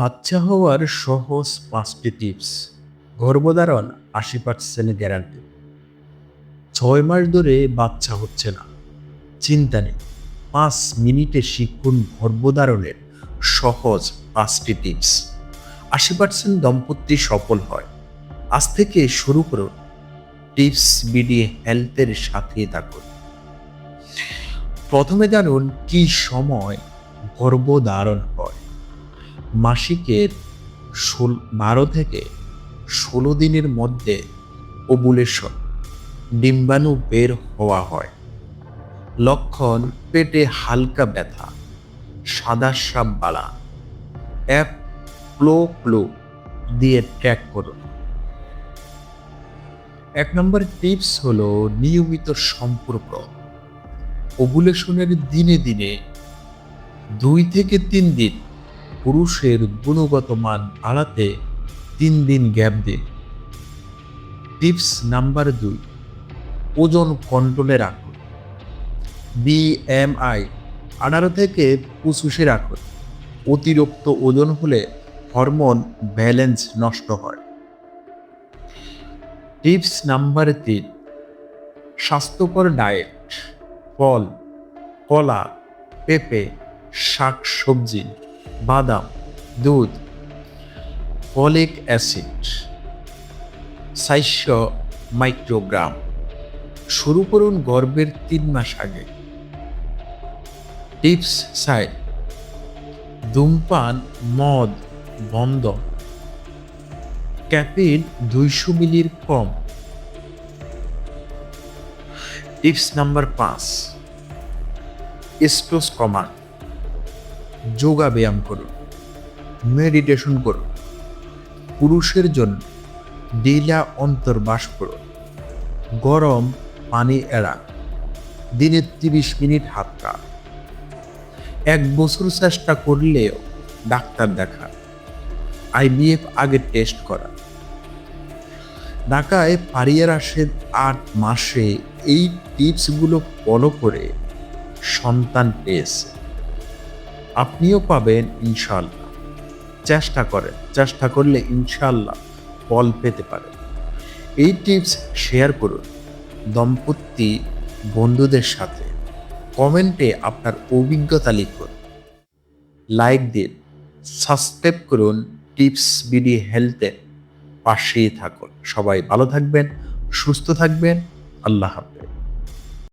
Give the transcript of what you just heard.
বাচ্চা হওয়ার সহজ পাঁচটি টিপস। গর্ভধারণ আশি পার্সেন্ট গ্যারান্টি ছয় মাস ধরে বাচ্চা হচ্ছে না। চিন্তা নেই। পাঁচ মিনিটে শিখুন গর্ভধারণের সহজ পাঁচটি টিপস। আশি পার্সেন্ট দম্পতি সফল হয়। আজ থেকে শুরু করুন। টিপস বিডি হেলথের সাথে থাকুন। প্রথমে জানুন কি সময় গর্ভধারণ মাসিকের ষোল, বারো থেকে ষোলো দিনের মধ্যে ওবুলেশন ডিম্বাণু বের হওয়া হয়। লক্ষণ পেটে হালকা ব্যথা, সাদা সাপ বাড়া অ্যাপ প্লো প্লো দিয়ে ট্র্যাক করুন এক নম্বর টিপস হলো নিয়মিত সম্পর্ক। ওবুলেশনের দিনে দিনে দুই থেকে তিন দিন পুরুষের গুণগত মান আড়াতে তিন দিন গ্যাপ দিন টিপস নাম্বার দুই, ওজন কন্ট্রোলে রাখুন বিএমআই আঠারো থেকে পঁচিশে রাখুন অতিরিক্ত ওজন হলে হরমোন ব্যালেন্স নষ্ট হয়। টিপস নাম্বার তিন, স্বাস্থ্যকর ডায়েট, ফল, কলা, পেঁপে, শাক, সবজি। বাদাম, দুধ, ফলিক অ্যাসিড, চারশো মাইক্রোগ্রাম। শুরু করুন গর্ভের তিন মাস আগে। টিপস সাইড ধূমপান, মদ, বন্ধ। ক্যাফিন দুইশো মিলির কম। টিপস নাম্বার পাঁচ। স্ট্রোস কমান। যোগা ব্যায়াম করুন মেডিটেশন করুন, পুরুষের জন্য ডিলা অন্তর্বাস করুন, গরম পানি এড়ান, দিনে তিরিশ মিনিট হাত এক বছর চেষ্টা করলেও ডাক্তার দেখা আইবিএফ আগে টেস্ট করা ঢাকায় পারিয়ার আসে আট মাসে এই টিপসগুলো ফলো করে সন্তান পেয়েছে। আপনিও পাবেন ইনশাল্লাহ চেষ্টা করেন, চেষ্টা করলে ইনশাল্লাহ ফল পেতে পারেন। এই টিপস শেয়ার করুন। দম্পতি বন্ধুদের সাথে কমেন্টে আপনার অভিজ্ঞতা লিখুন। লাইক দিন, সাবস্ক্রাইব করুন, টিপস বিডি হেলথের পাশেই থাকুন। সবাই ভালো থাকবেন, সুস্থ থাকবেন, আল্লাহ হাফেজ।